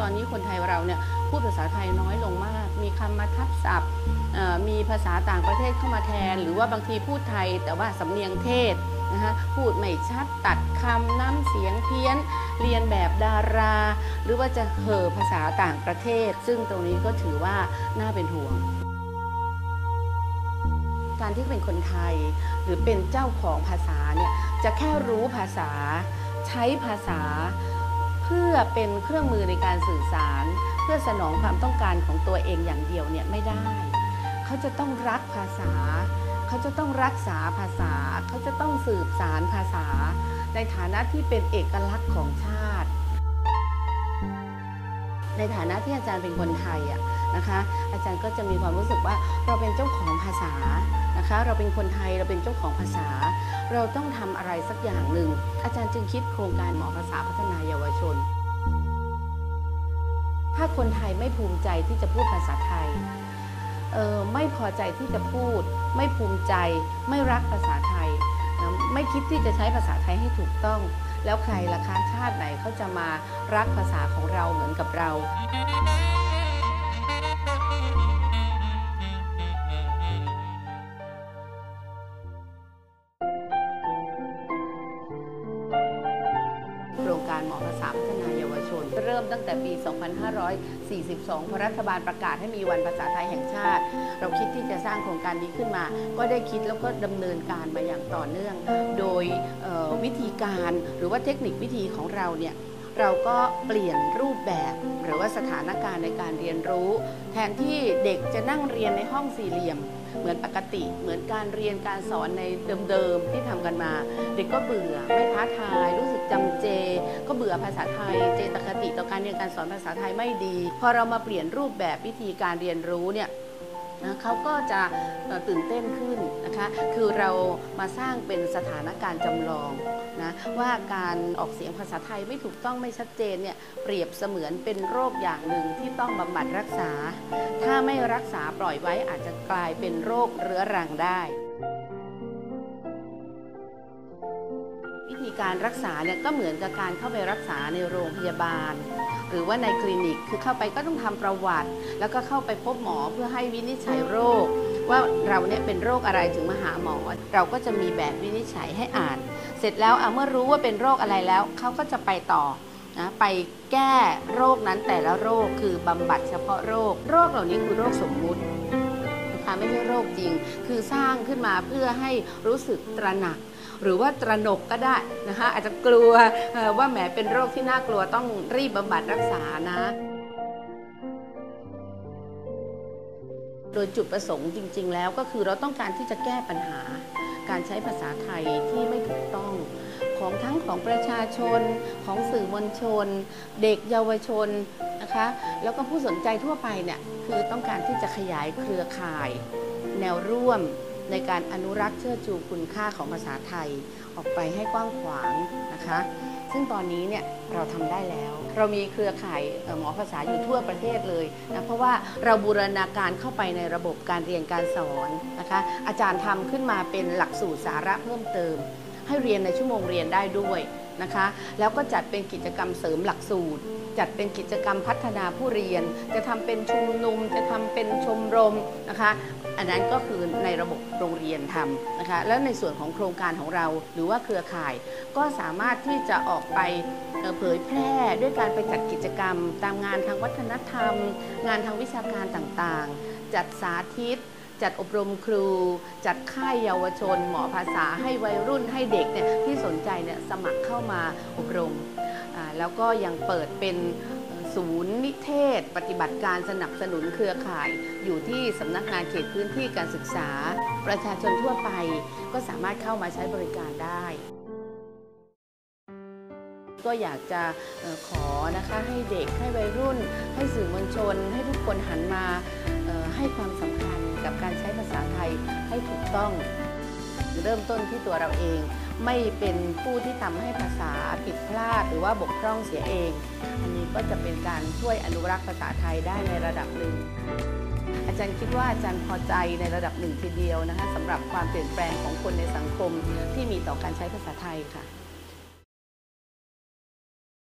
ตอนนี้คนไทยเราเนี่ยพูดภาษาไทยน้อยลงมาก มีคำมาทับศัพท์มีภาษาต่างประเทศเข้ามาแทน หรือว่าบางทีพูดไทยแต่ว่าสำเนียงเทศนะคะพูดไม่ชัดตัดคำน้ำเสียงเพี้ยน เรียนแบบดารา หรือว่าจะเห่อภาษาต่างประเทศ ซึ่งตรงนี้ก็ถือว่าน่าเป็นห่วงการที่เป็นคนไทยหรือเป็นเจ้าของภาษาเนี่ยจะแค่รู้ภาษา ใช้ภาษา เพื่อเป็นเครื่องมือในการสื่อสาร เพื่อสนองความต้องการของตัวเองอย่างเดียวเนี่ยไม่ได้ เขาจะต้องรักภาษา เขาจะต้องรักษาภาษา เขาจะต้องสืบสารภาษา ในฐานะที่เป็นเอกลักษณ์ของชาติ ในฐานะที่อาจารย์เป็นคนไทยอะนะคะ อาจารย์ก็จะมีความรู้สึกว่าเราเป็นเจ้าของภาษา นะคะ เราเป็นคนไทยเราเป็นเจ้าของภาษา เราต้องทำอะไรสักอย่างหนึ่ง อาจารย์จึงคิดโครงการหมอภาษาพัฒนาเยาวชน ถ้าคนไทยไม่ภูมิใจที่จะพูดภาษาไทยเไม่พอใจที่จะพูด ไม่ภูมิใจ ไม่รักภาษาไทย ไม่คิดที่จะใช้ภาษาไทยให้ถูกต้อง แล้วใครล่ะคะชาติไหนเขาจะมารักภาษาของเราเหมือนกับเรา ริ่มตั้งแต่ปี 2542 พอรัฐบาลประกาศให้มีวันภาษาไทยแห่งชาติ เราคิดที่จะสร้างโครงการนี้ขึ้นมา ก็ได้คิดแล้วก็ดำเนินการมาอย่างต่อเนื่อง โดยวิธีการหรือว่าเทคนิควิธีของเราเนี่ย เราก็เปลี่ยนรูปแบบหรือว่าสถานการณ์ในการเรียนรู้ แทนที่เด็กจะนั่งเรียนในห้องสี่เหลี่ยม เหมือนปกติ เหมือนการเรียนการสอนในเดิมๆที่ทำกันมา เด็กก็เบื่อไม่ท้าทาย รู้สึกจำเจ ก็เบื่อภาษาไทย เจตคติต่อการเรียนการสอนภาษาไทยไม่ดี พอเรามาเปลี่ยนรูปแบบวิธีการเรียนรู้เนี่ย นะเขาก็จะตื่นเต้นขึ้นนะคะคือเรามาสร้างเป็นสถานการณ์จำลองนะว่าการออกเสียงภาษาไทยไม่ถูกต้องไม่ชัดเจนเนี่ยเปรียบเสมือนเป็นโรคอย่างหนึ่งที่ต้องบำบัดรักษา ถ้าไม่รักษาปล่อยไว้อาจจะกลายเป็นโรคเรื้อรังได้วิธีการรักษาเนี่ยก็เหมือนกับการเข้าไปรักษาในโรงพยาบาล หรือว่าในคลินิก คือเข้าไปก็ต้องทำประวัติ แล้วก็เข้าไปพบหมอเพื่อให้วินิจฉัยโรค ว่าเราเนี่ยเป็นโรคอะไรถึงมาหาหมอ เราก็จะมีแบบวินิจฉัยให้อ่าน เสร็จแล้วเเมื่อรู้ว่าเป็นโรคอะไรแล้วเขาก็จะไปต่อนะไปแก้โรคนั้นแต่ละโรคคือบำบัดเฉพาะโรค โรคเหล่านี้คือโรคสมมุตินะคะไม่ใช่โรคจริง คือสร้างขึ้นมาเพื่อให้รู้สึกตระหนัก หรือว่าตระหนกก็ได้นะคะอาจจะกลัวว่าแหมเป็นโรคที่น่ากลัวต้องรีบบำบัดรักษานะ โดยจุดประสงค์จริง ๆ แล้วก็คือเราต้องการที่จะแก้ปัญหา การใช้ภาษาไทยที่ไม่ถูกต้องของทั้งของประชาชนของสื่อมวลชน เด็กเยาวชนนะคะแล้วก็ผู้สนใจทั่วไปเนี่ยคือต้องการที่จะขยายเครือข่าย แนวร่วม ในการอนุรักษ์เชิดชูคุณค่าของภาษาไทย ออกไปให้กว้างขวางนะคะ ซึ่งตอนนี้เนี่ยเราทำได้แล้ว เรามีเครือข่ายหมอภาษาอยู่ทั่วประเทศเลยนะเพราะว่าเราบูรณาการเข้าไปในระบบการเรียนการสอนนะคะ อาจารย์ทำขึ้นมาเป็นหลักสูตรสาระเพิ่มเติม ให้เรียนในชั่วโมงเรียนได้ด้วยนะคะ แล้วก็จัดเป็นกิจกรรมเสริมหลักสูตร จัดเป็นกิจกรรมพัฒนาผู้เรียน จะทำเป็นชุมนุม จะทำเป็นชมรมนะคะ อันนั้นก็คือในระบบโรงเรียนทำนะคะ แล้วในส่วนของโครงการของเราหรือว่าเครือข่าย ก็สามารถที่จะออกไปเผยแพร่ด้วยการไปจัดกิจกรรม ตามงานทางวัฒนธรรม งานทางวิชาการต่างๆ จัดสาธิตจัดอบรมครู จัดค่ายเยาวชน หมอภาษาให้วัยรุ่นให้เด็กเนี่ยที่สนใจเนี่ยสมัครเข้ามาอบรม แล้วก็ยังเปิดเป็นศูนย์นิเทศ ปฏิบัติการสนับสนุนเครือข่าย อยู่ที่สำนักงานเขตพื้นที่การศึกษา ประชาชนทั่วไปก็สามารถเข้ามาใช้บริการได้ ก็อยากจะขอนะคะให้เด็กให้วัยรุ่น ให้สื่อมวลชน ให้ทุกคนหันมาให้ความสำคัญกับการใช้ภาษาไทยให้ถูกต้อง เริ่มต้นที่ตัวเราเอง ไม่เป็นผู้ที่ทำให้ภาษาผิดพลาด หรือว่าบกพร่องเสียเอง อันนี้ก็จะเป็นการช่วยอนุรักษ์ภาษาไทยได้ในระดับหนึ่ง อาจารย์คิดว่าอาจารย์พอใจในระดับหนึ่งทีเดียวนะคะสำหรับความเปลี่ยนแปลงของคนในสังคมที่มีต่อการใช้ภาษาไทยค่ะ